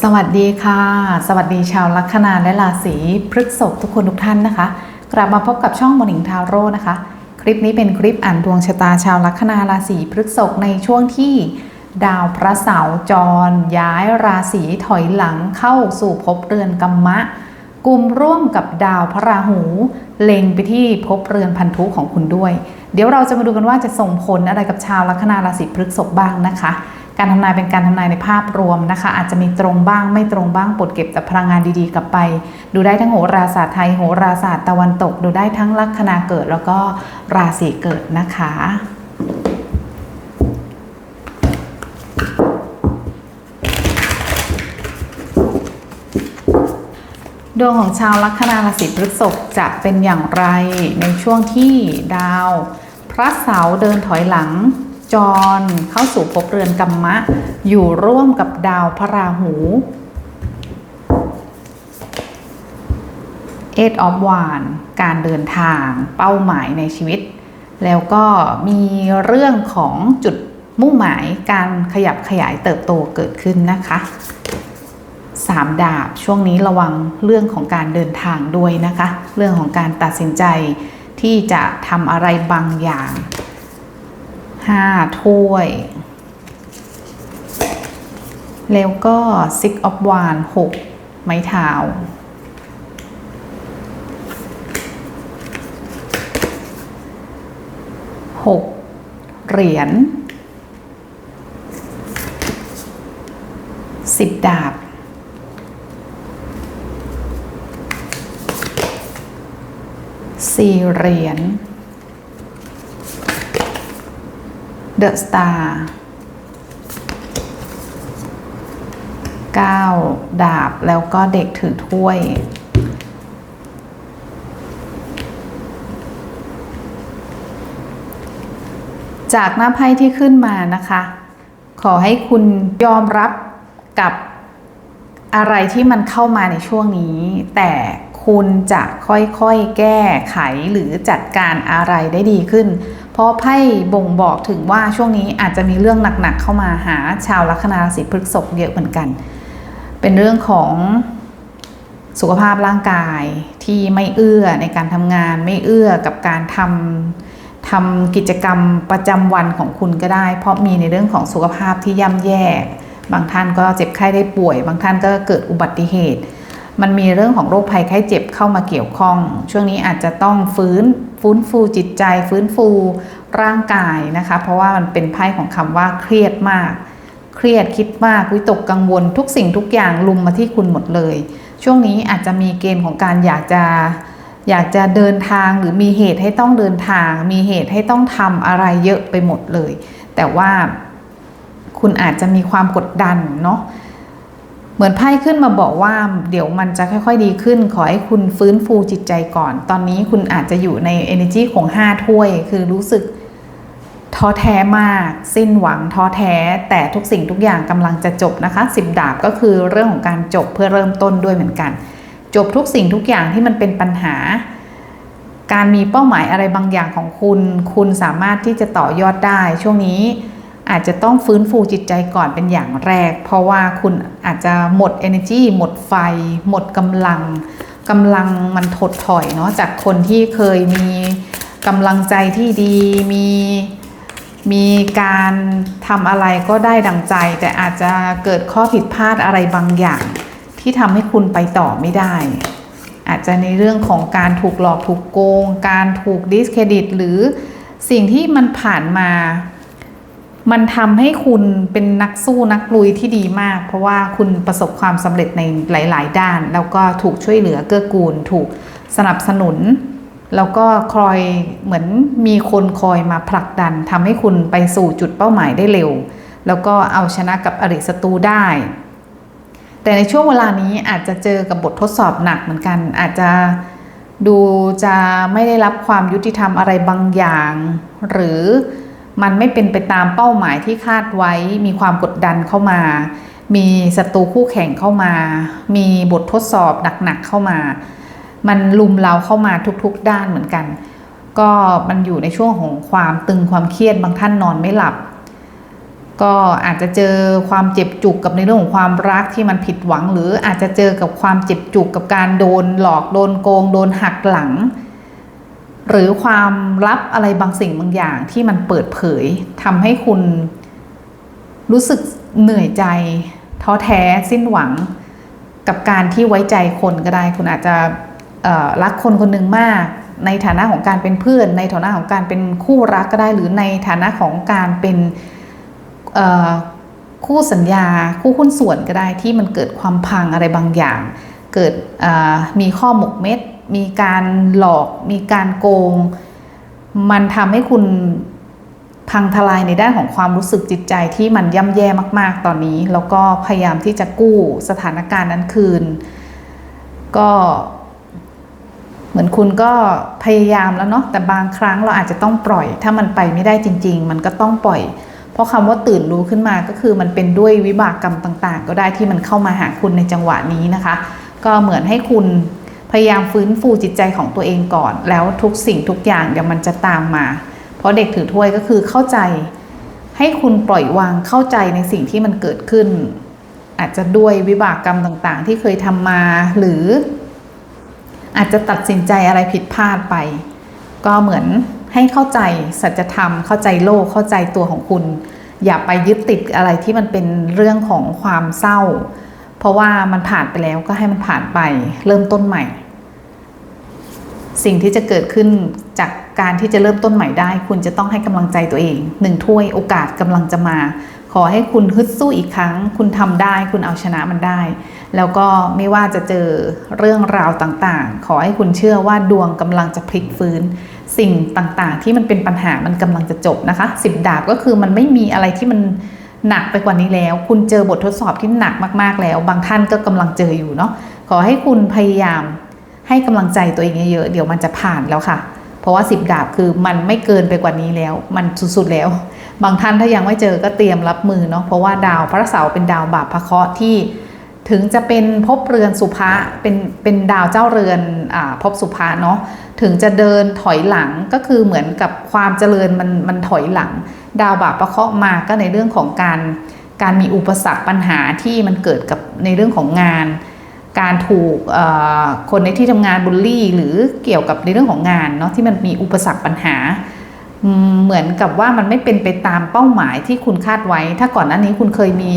สวัสดีค่ะ สวัสดีชาวลัคนาและราศีพฤษภทุกคนทุกท่านนะคะ กลับมาพบกับช่องมอนิงทาวโร่นะคะ คลิปนี้เป็นคลิปอ่านดวงชะตาชาวลัคนาราศีพฤษภในช่วงที่ดาวพระเสาร์จร ย้ายราศีถอยหลังเข้าสู่ภพเรือนกัมมะกลุ่มร่วมกับดาวพระราหู เล็งไปที่ภพเรือนพันธุของคุณด้วย เดี๋ยวเราจะมาดูกันว่าจะส่งผลอะไรกับชาวลัคนาราศีพฤษภบ้างนะคะ การทำนายเป็นการทำนายในภาพรวมนะคะ อาจจะมีตรงบ้างไม่ตรงบ้างปลดเก็บแต่พลังงานดีๆ กลับไป ดูได้ทั้งโหราศาสตร์ไทยโหราศาสตร์ตะวันตก ดูได้ทั้งลัคนาเกิดแล้วก็ราศีเกิดนะคะดวงของชาวลัคนาราศีพฤษภจะเป็นอย่างไรในช่วงที่ดาว พระเสาร์เดินถอยหลัง จรเข้าสู่ภพเรือนกัมมะ อยู่ร่วมกับดาวพระราหู เอ็ดออฟวานการเดินทางเป้าหมายในชีวิต แล้วก็มีเรื่องของจุดมุ่งหมายการขยับขยายเติบโตเกิดขึ้นนะคะสามดาบช่วงนี้ระวังเรื่องของการเดินทางด้วยนะคะ เรื่องของการตัดสินใจที่จะทำอะไรบางอย่าง ห้าถ้วย แล้วก็ six of wand หกไม้เท้าหกเหรียญสิบดาบสี่เหรียญ เดอะสตาร์เก้าดาบแล้วก็เด็กถือถ้วยจากหน้าไพ่ที่ขึ้นมานะคะ ขอให้คุณยอมรับกับอะไรที่มันเข้ามาในช่วงนี้ แต่คุณจะค่อยๆแก้ไขหรือจัดการอะไรได้ดีขึ้น เพราะไพ่บ่งบอกถึงว่าช่วงนี้อาจจะมีเรื่องหนักๆเข้ามาหาชาวลัคนาราศีพฤษภเยอะเหมือนกัน เป็นเรื่องของสุขภาพร่างกายที่ไม่เอื้อในการทำงาน ไม่เอื้อกับการทำทำกิจกรรมประจำวันของคุณก็ได้ เพราะมีในเรื่องของสุขภาพที่ย่ำแย่ บางท่านก็เจ็บไข้ได้ป่วย บางท่านก็เกิดอุบัติเหตุ มันมีเรื่องของโรคภัยไข้เจ็บเข้ามาเกี่ยวข้อง ช่วงนี้อาจจะต้องฟื้นฟื้นฟูจิตใจ ฟื้นฟูร่างกายนะคะ เพราะว่ามันเป็นไพ่ของคำว่าเครียดมาก เครียดคิดมากวิตกกังวล ทุกสิ่งทุกอย่างลุมมาที่คุณหมดเลย ช่วงนี้อาจจะมีเกณฑ์ของการอยากจะอยากจะเดินทางหรือมีเหตุให้ต้องเดินทาง มีเหตุให้ต้องทำอะไรเยอะไปหมดเลย แต่ว่าคุณอาจจะมีความกดดันเนาะ มือนไพ่ขึ้นมาบอกว่าเดี๋ยวมันจะค่อยๆดีขึ้น ขอให้คุณฟื้นฟูจิตใจก่อน ตอนนี้คุณอาจจะอยู่ใน energy ของ 5 ถ้วย คือรู้สึกท้อแท้มาก สิ้นหวังท้อแท้ แต่ทุกสิ่งทุกอย่างกำลังจะจบนะคะสิบดาบก็คือเรื่องของการจบเพื่อเริ่มต้นด้วยเหมือนกัน จบทุกสิ่งทุกอย่างที่มันเป็นปัญหา การมีเป้าหมายอะไรบางอย่างของคุณ คุณสามารถที่จะต่อยอดได้ช่วงนี้ อาจจะต้องฟื้นฟูจิตใจก่อนเป็นอย่างแรก เพราะว่าคุณอาจจะหมด energy หมดไฟ หมดกำลังกำลังมันถดถอยเนาะจากคนที่เคยมีกำลังใจที่ดีมีมีการทำอะไรก็ได้ดังใจ แต่อาจจะเกิดข้อผิดพลาดอะไรบางอย่าง ที่ทำให้คุณไปต่อไม่ได้ อาจจะในเรื่องของการถูกหลอกถูกโกง การถูกดิสเครดิต หรือสิ่งที่มันผ่านมา มันทำให้คุณเป็นนักสู้นักลุยที่ดีมาก เพราะว่าคุณประสบความสำเร็จในหลาย ๆ ด้าน แล้วก็ถูกช่วยเหลือเกื้อกูล ถูกสนับสนุน แล้วก็คอยเหมือนมีคนคอยมาผลักดันทำให้คุณไปสู่จุดเป้าหมายได้เร็ว แล้วก็เอาชนะกับอริศัตรูได้ แต่ในช่วงเวลานี้อาจจะเจอกับบททดสอบหนักเหมือนกัน อาจจะดูจะไม่ได้รับความยุติธรรมอะไรบางอย่าง หรือ มันไม่เป็นไปตามเป้าหมายที่คาดไว้ มีความกดดันเข้ามา มีศัตรูคู่แข่งเข้ามา มีบททดสอบหนักๆเข้ามา มันลุมเราเข้ามาทุกๆด้านเหมือนกัน ก็มันอยู่ในช่วงของความตึงความเครียดบางท่านนอนไม่หลับ ก็อาจจะเจอความเจ็บจุกกับในเรื่องของความรักที่มันผิดหวัง หรืออาจจะเจอกับความเจ็บจุกกับการโดนหลอกโดนโกง โดนหักหลัง หรือความลับอะไรบางสิ่งบางอย่างที่มันเปิดเผยทำให้คุณรู้สึกเหนื่อยใจ ท้อแท้สิ้นหวังกับการที่ไว้ใจคนก็ได้ คุณอาจจะรักคนคนหนึ่งมาก ในฐานะของการเป็นเพื่อน ในฐานะของการเป็นคู่รักก็ได้ หรือในฐานะของการเป็นคู่สัญญา คู่หุ้นส่วนก็ได้ที่มันเกิดความพังอะไรบางอย่าง เกิดมีข้อหมกเม็ด มีการหลอก มีการโกง มันทำให้คุณพังทลายในด้านของความรู้สึกจิตใจที่มันย่ำแย่มาก ๆ ตอนนี้ แล้วก็พยายามที่จะกู้สถานการณ์นั้นคืน ก็เหมือนคุณก็พยายามแล้วเนาะแต่บางครั้งเราอาจจะต้องปล่อย ถ้ามันไปไม่ได้จริง ๆ มันก็ต้องปล่อย เพราะคำว่าตื่นรู้ขึ้นมาก็คือมันเป็นด้วยวิบากกรรมต่าง ๆ ก็ได้ที่มันเข้ามาหาคุณในจังหวะนี้นะคะ ก็เหมือนให้คุณพยายามฟื้นฟูจิตใจของตัวเองก่อน แล้วทุกสิ่งทุกอย่างเดี๋ยวมันจะตามมา เพราะเด็กถือถ้วยก็คือเข้าใจ ให้คุณปล่อยวางเข้าใจในสิ่งที่มันเกิดขึ้น อาจจะด้วยวิบากกรรมต่างๆ ที่เคยทำมาหรือ อาจจะตัดสินใจอะไรผิดพลาดไป ก็เหมือนให้เข้าใจสัจธรรม เข้าใจโลกเข้าใจตัวของคุณ อย่าไปยึดติดอะไรที่มันเป็นเรื่องของความเศร้า เพราะว่ามันผ่านไปแล้วก็ให้มันผ่านไปเริ่มต้นใหม่ สิ่งที่จะเกิดขึ้นจากการที่จะเริ่มต้นใหม่ได้ คุณจะต้องให้กำลังใจตัวเองหนึ่งถ้วยโอกาสกำลังจะมา ขอให้คุณฮึดสู้อีกครั้ง คุณทำได้คุณเอาชนะมันได้ แล้วก็ไม่ว่าจะเจอเรื่องราวต่างๆ ขอให้คุณเชื่อว่าดวงกำลังจะพลิกฟื้น สิ่งต่างๆ ที่มันเป็นปัญหามันกำลังจะจบนะคะสิบดาบก็คือมันไม่มีอะไรที่มัน หนักไปกว่านี้แล้ว คุณเจอบททดสอบที่หนักมากๆแล้ว บางท่านก็กำลังเจออยู่เนาะขอให้คุณพยายามให้กำลังใจตัวเองเยอะๆเดี๋ยวมันจะผ่านแล้วค่ะ เพราะว่าสิบดาบคือมันไม่เกินไปกว่านี้แล้ว มันสุดๆแล้ว บางท่านถ้ายังไม่เจอก็เตรียมรับมือเนาะเพราะว่าดาวพระเสาร์เป็นดาวบาปพระเคราะห์ที่ ถึงจะเป็นภพเรือนสุภะเป็นเป็นดาวเจ้าเรือนอภพสุภะเนาะถึงจะเดินถอยหลังก็คือเหมือนกับความเจริญมันมันถอยหลัง ดาวบาปประเคาะมาก็ในเรื่องของการการมีอุปสรรคปัญหาที่มันเกิดกับในเรื่องของงาน การถูกคนในที่ทำงานบูลลี่ หรือเกี่ยวกับในเรื่องของงานเนาะที่มันมีอุปสรรคปัญหา เหมือนกับว่ามันไม่เป็นไปตามเป้าหมายที่คุณคาดไว้ ถ้าก่อนหน้านี้คุณเคยมี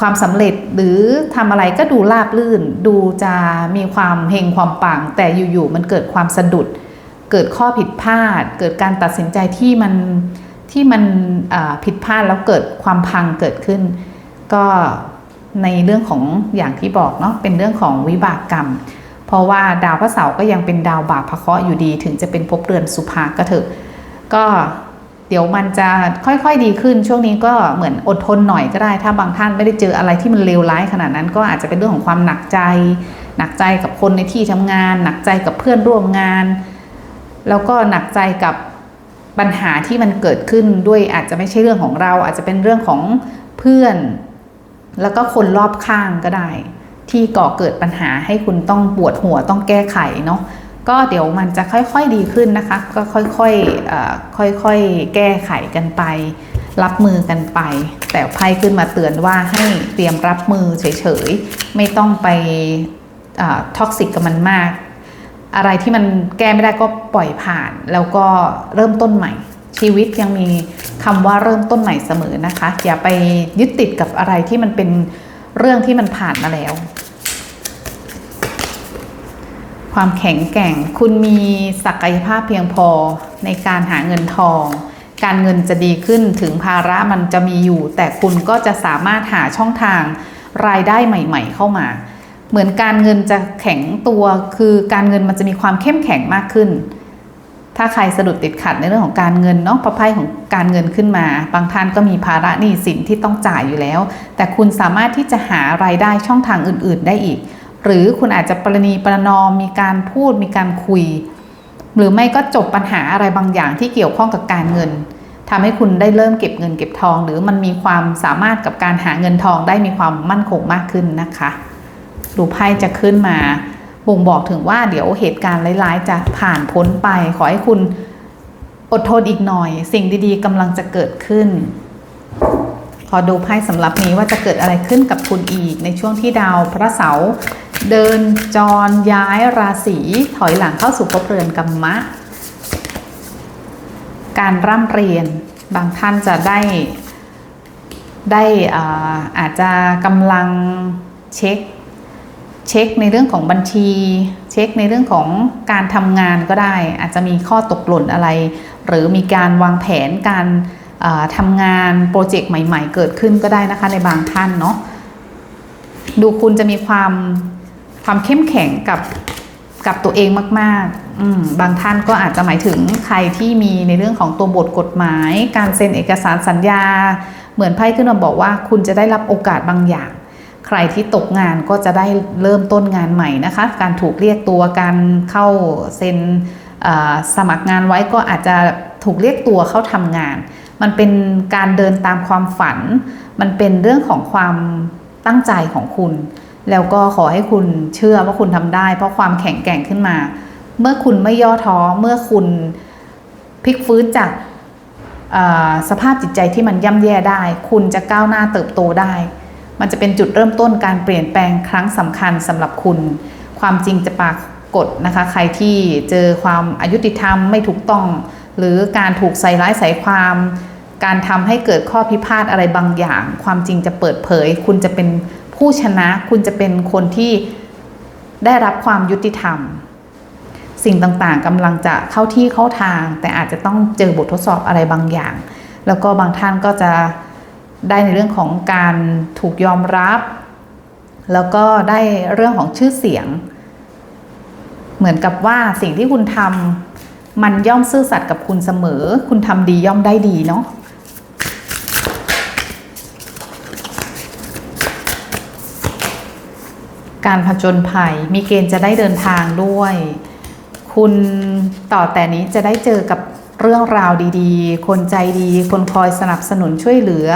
ความสำเร็จหรือทำอะไรก็ดูราบลื่น ดูจะมีความเฮงความปัง แต่อยู่ๆมันเกิดความสะดุด เกิดข้อผิดพลาด เกิดการตัดสินใจที่มันที่มันผิดพลาดแล้วเกิดความพังเกิดขึ้น ก็ในเรื่องของอย่างที่บอกเนาะเป็นเรื่องของวิบากกรรม เพราะว่าดาวพระเสาร์ก็ยังเป็นดาวบาปพระเคราะห์อยู่ดี ถึงจะเป็นภพเรือนสุภาก็เถอะก็ เดี๋ยวมันจะค่อยๆดีขึ้น ช่วงนี้ก็เหมือนอดทนหน่อยก็ได้ ถ้าบางท่านไม่ได้เจออะไรที่มันเลวร้ายขนาดนั้นก็อาจจะเป็นเรื่องของความหนักใจ หนักใจกับคนในที่ทำงาน หนักใจกับเพื่อนร่วมงาน แล้วก็หนักใจกับปัญหาที่มันเกิดขึ้นด้วยอาจจะไม่ใช่เรื่องของเรา อาจจะเป็นเรื่องของเพื่อน แล้วก็คนรอบข้างก็ได้ ที่ก่อเกิดปัญหาให้คุณต้องปวดหัวต้องแก้ไขเนาะ ก็เดี๋ยวมันจะค่อยๆดีขึ้นนะคะ ก็ค่อยๆค่อยๆแก้ไขกันไป รับมือกันไป แต่ไพ่ขึ้นมาเตือนว่าให้เตรียมรับมือเฉยๆ ไม่ต้องไปท็อกซิกกับมันมาก อะไรที่มันแก้ไม่ได้ก็ปล่อยผ่าน แล้วก็เริ่มต้นใหม่ ชีวิตยังมีคำว่าเริ่มต้นใหม่เสมอนะคะ อย่าไปยึดติดกับอะไรที่มันเป็นเรื่องที่มันผ่านมาแล้ว ความแข็งแกร่ง คุณมีศักยภาพเพียงพอในการหาเงินทอง การเงินจะดีขึ้นถึงภาระมันจะมีอยู่ แต่คุณก็จะสามารถหาช่องทางรายได้ใหม่ ๆ เข้ามา เหมือนการเงินจะแข็งตัว คือการเงินมันจะมีความเข้มแข็งมากขึ้น ถ้าใครสะดุดติดขัดในเรื่องของการเงินเนาะประไพ่ของการเงินขึ้นมา บางท่านก็มีภาระหนี้สินที่ต้องจ่ายอยู่แล้ว แต่คุณสามารถที่จะหารายได้ช่องทางอื่น ๆ ได้อีก หรือคุณอาจจะประนีประนอมมีการพูดมีการคุย หรือไม่ก็จบปัญหาอะไรบางอย่างที่เกี่ยวข้องกับการเงินทำให้คุณได้เริ่มเก็บเงินเก็บทอง หรือมันมีความสามารถกับการหาเงินทองได้มีความมั่นคงมากขึ้นนะคะดูไพ่จะขึ้นมาบ่งบอกถึงว่าเดี๋ยวเหตุการณ์ร้ายๆ จะผ่านพ้นไป ขอให้คุณอดทนอีกหน่อย สิ่งดีๆกำลังจะเกิดขึ้น ขอดูไพ่สำหรับนี้ว่าจะเกิดอะไรขึ้นกับคุณอีก ในช่วงที่ดาวพระเสาร์เดินจรย้ายราศีถอยหลังเข้าสู่ภพเรือนกัมมะ การร่ำเรียนบางท่านจะได้ได้อ่าอาจจะกำลังเช็คเช็คในเรื่องของบัญชี เช็คในเรื่องของการทำงานก็ได้ อาจจะมีข้อตกหล่นอะไร หรือมีการวางแผนการ ทำงานโปรเจกต์ใหม่ ๆ เกิดขึ้นก็ได้นะคะในบางท่านเนาะดูคุณจะมีความความเข้มแข็งกับกับตัวเองมากๆอืมบางท่านก็อาจจะหมายถึงใครที่มีในเรื่องของตัวบทกฎหมาย การเซ็นเอกสารสัญญา เหมือนไพ่ขึ้นมาบอกว่า คุณจะได้รับโอกาสบางอย่าง ใครที่ตกงานก็จะได้เริ่มต้นงานใหม่นะคะ การถูกเรียกตัวการเข้าเซ็นสมัครงานไว้ก็อาจจะถูกเรียกตัวเข้าทำงาน มันเป็นการเดินตามความฝัน มันเป็นเรื่องของความตั้งใจของคุณ แล้วก็ขอให้คุณเชื่อว่าคุณทำได้ เพราะความแข็งแกร่งขึ้นมา เมื่อคุณไม่ย่อท้อ เมื่อคุณพลิกฟื้นจากสภาพจิตใจที่มันย่ำแย่ได้ คุณจะก้าวหน้าเติบโตได้ มันจะเป็นจุดเริ่มต้นการเปลี่ยนแปลงครั้งสำคัญสำหรับคุณ ความจริงจะปรากฏนะคะ ใครที่เจอความอายุติธรรมไม่ถูกต้อง หรือการถูกใส่ร้ายใส่ความ การทำให้เกิดข้อพิพาทอะไรบางอย่าง ความจริงจะเปิดเผย คุณจะเป็นผู้ชนะ คุณจะเป็นคนที่ได้รับความยุติธรรม สิ่งต่างๆกำลังจะเข้าที่เข้าทาง แต่อาจจะต้องเจอบททดสอบอะไรบางอย่าง แล้วก็บางท่านก็จะได้ในเรื่องของการถูกยอมรับ แล้วก็ได้เรื่องของชื่อเสียง เหมือนกับว่าสิ่งที่คุณทำ มันย่อมซื่อสัตย์กับคุณเสมอ คุณทำดีย่อมได้ดีเนาะการผจญภัยมีเกณฑ์จะได้เดินทางด้วย คุณต่อแต่นี้จะได้เจอกับเรื่องราวดีๆ คนใจดี คนคอยสนับสนุนช่วยเหลือ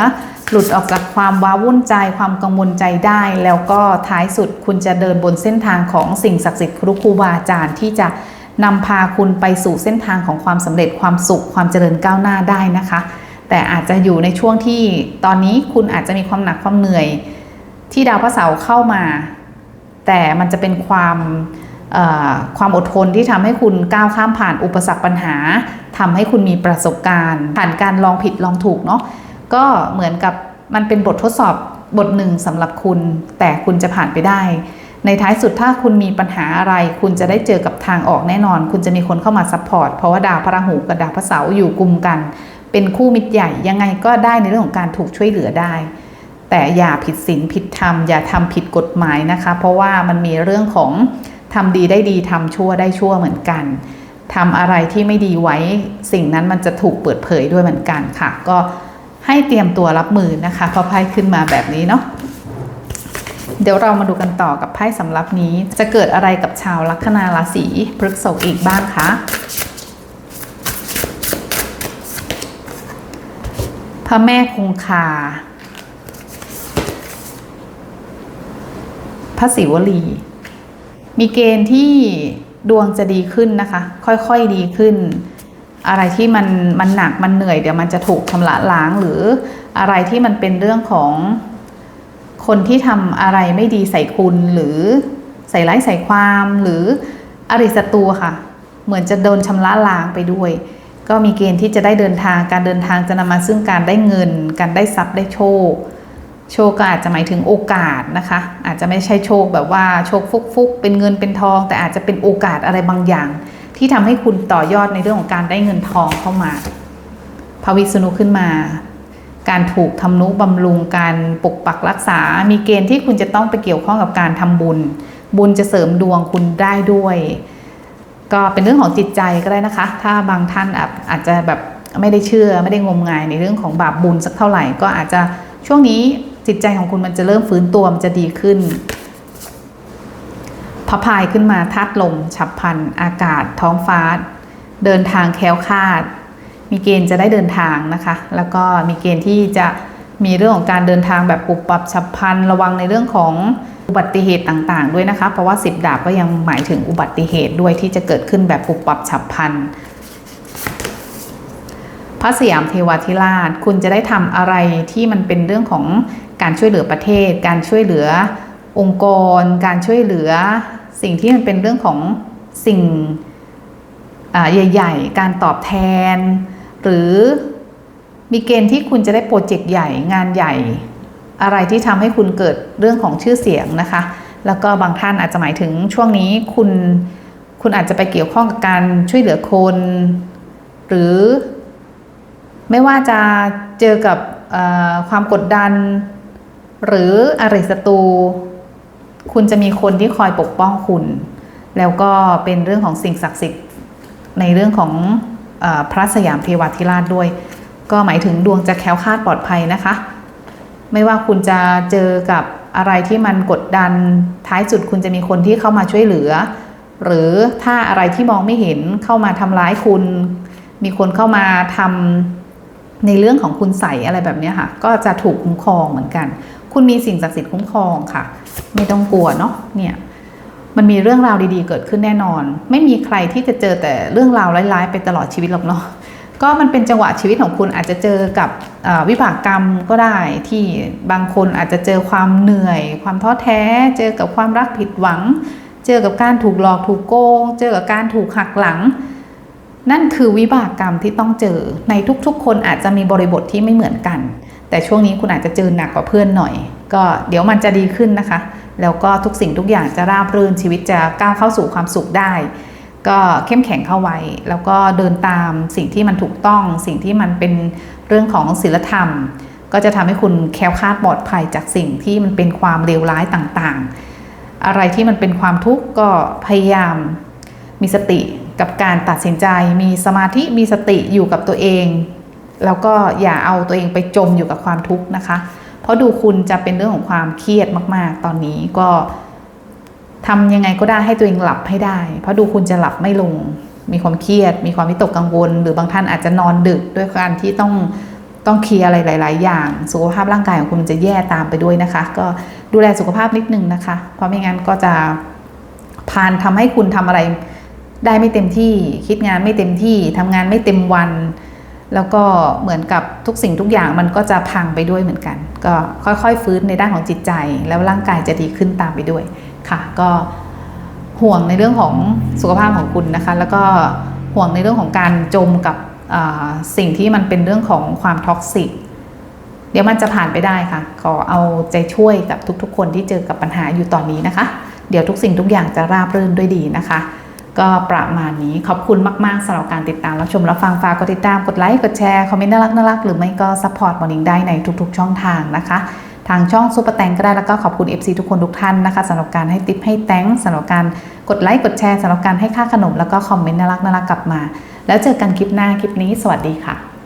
หลุดออกจากความว้าวุ่นใจความกังวลใจได้ แล้วก็ท้ายสุดคุณจะเดินบนเส้นทางของสิ่งศักดิ์สิทธิ์ครูครูบาอาจารย์ที่จะ นำพาคุณไปสู่เส้นทางของความสำเร็จความสุขความเจริญก้าวหน้าได้นะคะ แต่อาจจะอยู่ในช่วงที่ตอนนี้คุณอาจจะมีความหนักความเหนื่อย ที่ดาวพระเสาร์เข้ามา แต่มันจะเป็นความความอดทนที่ทำให้คุณก้าวข้ามผ่านอุปสรรคปัญหาทำให้คุณมีประสบการณ์ ผ่านการลองผิดลองถูกเนาะก็เหมือนกับมันเป็นบททดสอบบทหนึ่งสำหรับคุณ แต่คุณจะผ่านไปได้ ในท้ายสุดถ้าคุณมีปัญหาอะไร คุณจะได้เจอกับทางออกแน่นอน คุณจะมีคนเข้ามาซัพพอร์ตเพราะว่าดาวพระราหูกับดาวพระเสาร์อยู่กลุ่มกัน เป็นคู่มิตรใหญ่ยังไงก็ได้ในเรื่องของการถูกช่วยเหลือได้ แต่อย่าผิดศีลผิดธรรมอย่าทำผิดกฎหมายนะคะ เพราะว่ามันมีเรื่องของทำดีได้ดีทำชั่วได้ชั่วเหมือนกันทำอะไรที่ไม่ดีไว้สิ่งนั้นมันจะถูกเปิดเผยด้วยเหมือนกันค่ะ ก็ให้เตรียมตัวรับมือนะคะพราะไพ่ขึ้นมาแบบนี้เนาะ เดี๋ยวเรามาดูกันต่อกับไพ่สำรับนี้ จะเกิดอะไรกับชาวลัคนาราศีพฤษภอีกบ้างคะพระแม่คงคา พระศิวลี มีเกณฑ์ที่ดวงจะดีขึ้นนะคะ ค่อยๆดีขึ้น อะไรที่มันมันหนักมันเหนื่อยเดี๋ยวมันจะถูกชำระล้างหรืออะไรที่มันเป็นเรื่องของ คนที่ทำอะไรไม่ดีใส่คุณหรือใส่ร้ายใส่ความหรืออริศัตรูค่ะ เหมือนจะโดนชำระล้างไปด้วย ก็มีเกณฑ์ที่จะได้เดินทางการเดินทางจะนำมาซึ่งการได้เงิน การได้ทรัพย์ได้โชค โชคก็อาจจะหมายถึงโอกาสนะคะ อาจจะไม่ใช่โชคแบบว่าโชคฟุกๆ เป็นเงินเป็นทอง แต่อาจจะเป็นโอกาสอะไรบางอย่าง ที่ทำให้คุณต่อยอดในเรื่องของการได้เงินทองเข้ามาพระวิษณุขึ้นมา การถูกทำนุบำรุงการปกปักรักษา มีเกณฑ์ที่คุณจะต้องไปเกี่ยวข้องกับการทำบุญ บุญจะเสริมดวงคุณได้ด้วย ก็เป็นเรื่องของจิตใจก็ได้นะคะ ถ้าบางท่านอาจจะแบบไม่ได้เชื่อไม่ได้งมงายในเรื่องของบาปบุญสักเท่าไหร่ก็อาจจะช่วงนี้จิตใจของคุณมันจะเริ่มฟื้นตัวมันจะดีขึ้นพระพายขึ้นมาธาตุลมฉับพันอากาศท้องฟ้า เดินทางแคล้วคลาด มีเกณฑ์จะได้เดินทางนะคะ แล้วก็มีเกณฑ์ที่จะมีเรื่องของการเดินทางแบบปุบปับฉับพลันระวังในเรื่องของอุบัติเหตุต่างๆ ด้วยนะคะ เพราะว่าสิบดาบก็ยังหมายถึงอุบัติเหตุด้วยที่จะเกิดขึ้นแบบปุบปับฉับพลันพระสยามเทวาธิราช คุณจะได้ทำอะไรที่มันเป็นเรื่องของการช่วยเหลือประเทศ การช่วยเหลือองค์กร การช่วยเหลือ สิ่งที่มันเป็นเรื่องของสิ่งใหญ่ ๆ การตอบแทน หรือมีเกณฑ์ที่คุณจะได้โปรเจกต์ใหญ่งานใหญ่ อะไรที่ทำให้คุณเกิดเรื่องของชื่อเสียงนะคะ แล้วก็บางท่านอาจจะหมายถึงช่วงนี้คุณคุณอาจจะไปเกี่ยวข้องกับการช่วยเหลือคน หรือไม่ว่าจะเจอกับความกดดัน หรืออริศัตรูคุณจะมีคนที่คอยปกป้องคุณ แล้วก็เป็นเรื่องของสิ่งศักดิ์สิทธิ์ในเรื่องของ พระสยามเทวาธิราชด้วย ก็หมายถึงดวงจะแคล้วคลาดปลอดภัยนะคะ ไม่ว่าคุณจะเจอกับอะไรที่มันกดดันท้ายสุดคุณจะมีคนที่เข้ามาช่วยเหลือ หรือถ้าอะไรที่มองไม่เห็นเข้ามาทำร้ายคุณ มีคนเข้ามาทำในเรื่องของคุณใส่อะไรแบบนี้ค่ะ ก็จะถูกคุ้มครองเหมือนกัน คุณมีสิ่งศักดิ์สิทธิ์คุ้มครองค่ะ ไม่ต้องกลัวเนาะเนี่ย มันมีเรื่องราวดีๆ เกิดขึ้นแน่นอน ไม่มีใครที่จะเจอแต่เรื่องราวร้ายๆ ไปตลอดชีวิตหรอกเนาะก็มันเป็นจังหวะชีวิตของคุณอาจจะเจอกับวิบากกรรมก็ได้ที่บางคนอาจจะเจอความเหนื่อย ความท้อแท้ เจอกับความรักผิดหวัง เจอกับการถูกหลอกถูกโกง เจอกับการถูกหักหลัง นั่นคือวิบากกรรมที่ต้องเจอในทุกๆ คนอาจจะมีบริบทที่ไม่เหมือนกัน แต่ช่วงนี้คุณอาจจะเจอหนักกว่าเพื่อนหน่อย ก็เดี๋ยวมันจะดีขึ้นนะคะ แล้วก็ทุกสิ่งทุกอย่างจะราบรื่นชีวิตจะก้าวเข้าสู่ความสุขได้ ก็เข้มแข็งเข้าไว้ แล้วก็เดินตามสิ่งที่มันถูกต้อง สิ่งที่มันเป็นเรื่องของศีลธรรม ก็จะทำให้คุณแคล้วคลาดปลอดภัยจากสิ่งที่มันเป็นความเลวร้ายต่างๆ อะไรที่มันเป็นความทุกข์ก็พยายามมีสติกับการตัดสินใจมีสมาธิมีสติอยู่กับตัวเอง แล้วก็อย่าเอาตัวเองไปจมอยู่กับความทุกข์นะคะ เพราะดูคุณจะเป็นเรื่องของความเครียดมาก ๆ ตอนนี้ก็ทำยังไงก็ได้ให้ตัวเองหลับให้ได้ เพราะดูคุณจะหลับไม่ลง มีความเครียด มีความวิตกกังวล หรือบางท่านอาจจะนอนดึกด้วยการที่ต้องต้องเคลียร์อะไรหลาย ๆ อย่าง สุขภาพร่างกายของคุณมันจะแย่ตามไปด้วยนะคะ ก็ดูแลสุขภาพนิดนึงนะคะ เพราะไม่งั้นก็จะพานทำให้คุณทำอะไรได้ไม่เต็มที่ คิดงานไม่เต็มที่ทำงานไม่เต็มวัน แล้วก็เหมือนกับทุกสิ่งทุกอย่างมันก็จะพังไปด้วยเหมือนกัน ก็ค่อยๆฟื้นในด้านของจิตใจ แล้วร่างกายจะดีขึ้นตามไปด้วยค่ะ ก็ห่วงในเรื่องของสุขภาพของคุณนะคะ แล้วก็ห่วงในเรื่องของการจมกับสิ่งที่มันเป็นเรื่องของความท็อกซิกเดี๋ยวมันจะผ่านไปได้ค่ะขอเอาใจช่วยกับทุกๆ คนที่เจอกับปัญหาอยู่ตอนนี้นะคะ เดี๋ยวทุกสิ่งทุกอย่างจะราบรื่นด้วยดีนะคะ ก็ประมาณนี้ขอบคุณมาก ๆสำหรับการติดตามรับชมรับฟังฝากกดติดตามกดไลค์กดแชร์คอมเมนต์น่ารักน่ารักหรือไม่ก็ซัพพอร์ตมอร์นิ่งได้ในทุก ๆ ช่องทางนะคะ ทางช่องซูเปอร์แตงก็ได้แล้วก็ขอบคุณ FC ทุกคนทุกท่านนะคะสำหรับการให้ติปให้แตงสำหรับการกดไลค์กดแชร์สำหรับการให้ค่าขนมแล้วก็คอมเมนต์น่ารักน่ารักกลับมา แล้วเจอกันคลิปหน้าคลิปนี้ สวัสดีค่ะ